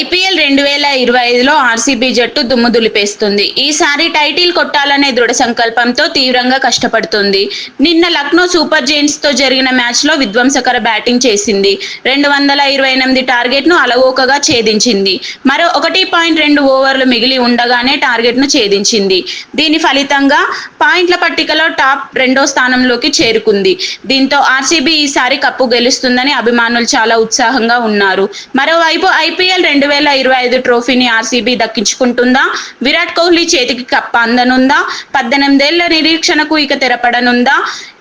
IPL రెండు వేల ఇరవై ఐదులో ఆర్సీబీ జట్టు దుమ్ము దులిపేస్తుంది. ఈసారి టైటిల్ కొట్టాలనే దృఢ సంకల్పంతో తీవ్రంగా కష్టపడుతుంది. నిన్న లక్నో సూపర్ జైంట్స్తో జరిగిన మ్యాచ్లో విధ్వంసకర బ్యాటింగ్ చేసింది. రెండు వందల ఇరవై ఎనిమిది టార్గెట్ను అలవోకగా ఛేదించింది. మరో ఒకటి పాయింట్ రెండు ఓవర్లు మిగిలి ఉండగానే టార్గెట్ను ఛేదించింది. దీని ఫలితంగా పాయింట్ల పట్టికలో టాప్ రెండో స్థానంలోకి చేరుకుంది. దీంతో ఆర్సీబీ ఈసారి కప్పు గెలుస్తుందని అభిమానులు చాలా ఉత్సాహంగా ఉన్నారు. మరోవైపు ఐపీఎల్ రెండు వేల ఇరవై ఐదు ట్రోఫీని ఆర్సీబీ దక్కించుకుంటుందా? విరాట్ కోహ్లీ చేతికి కప్ప అందనుందా? పద్దెనిమిదేళ్ళ నిరీక్షణకు ఇక తెరపడనుందా?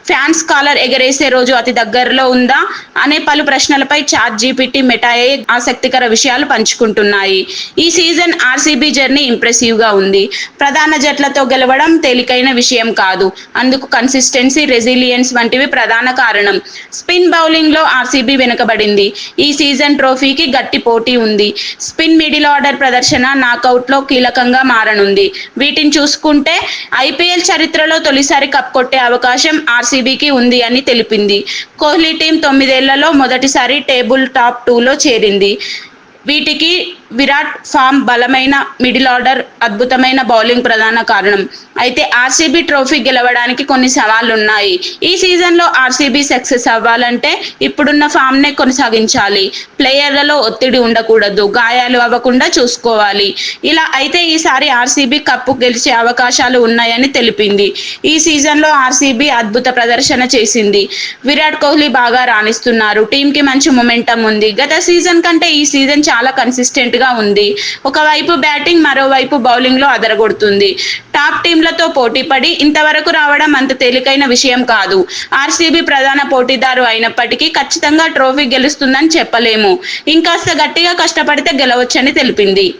ఫ్యాన్స్ కాలర్ ఎగరేసే రోజు అతి దగ్గరలో ఉందా అనే పలు ప్రశ్నలపై చాట్ జీపీటీ మెటాయే ఆసక్తికర విషయాలు పంచుకుంటున్నాయి. ఈ సీజన్ ఆర్సీబీ జర్నీ ఇంప్రెసివ్గా ఉంది. ప్రధాన జట్లతో గెలవడం తేలికైన విషయం కాదు. అందుకు కన్సిస్టెన్సీ రెసిలియన్స్ వంటివి ప్రధాన కారణం. స్పిన్ బౌలింగ్లో ఆర్సీబీ వెనుకబడింది. ఈ సీజన్ ట్రోఫీకి గట్టి పోటీ ఉంది. స్పిన్ మిడిల్ ఆర్డర్ ప్రదర్శన నాకౌట్లో కీలకంగా మారనుంది. వీటిని చూసుకుంటే ఐపీఎల్ చరిత్రలో తొలిసారి కప్ కొట్టే అవకాశం ఆర్సీబీకి ఉంది అని తెలిపింది. కోహ్లీ టీం తొమ్మిదేళ్ళలో మొదటిసారి టేబుల్ టాప్ టూలో చేరింది. వీటికి విరాట్ ఫామ్ బలమైన మిడిల్ ఆర్డర్ అద్భుతమైన బౌలింగ్ ప్రధాన కారణం. అయితే ఆర్సీబీ ట్రోఫీ గెలవడానికి కొన్ని సవాళ్ళు ఉన్నాయి ఈ సీజన్లో ఆర్సీబీ సక్సెస్ అవ్వాలంటే ఇప్పుడున్న ఫామ్నే కొనసాగించాలి. ప్లేయర్లలో ఒత్తిడి ఉండకూడదు గాయాలు అవ్వకుండా చూసుకోవాలి. ఇలా అయితే ఈసారి ఆర్సీబీ కప్పు గెలిచే అవకాశాలు ఉన్నాయని తెలిపింది. ఈ సీజన్లో ఆర్సీబీ అద్భుత ప్రదర్శన చేసింది. విరాట్ కోహ్లీ బాగా రాణిస్తున్నారు. టీంకి మంచి మొమెంటం ఉంది. గత సీజన్ కంటే ఈ సీజన్ చాలా కన్సిస్టెంట్ గా ఉంది. ఒకవైపు బ్యాటింగ్ మరోవైపు బౌలింగ్లో అదరగొడుతుంది. టాప్ టీంలతో పోటీ పడి ఇంతవరకు రావడం అంత తేలికైన విషయం కాదు. ఆర్సీబీ ప్రధాన పోటీదారు అయినప్పటికీ ఖచ్చితంగా ట్రోఫీ గెలుస్తుందని చెప్పలేము. ఇంకాస్త గట్టిగా కష్టపడితే గెలవచ్చని తెలిపింది.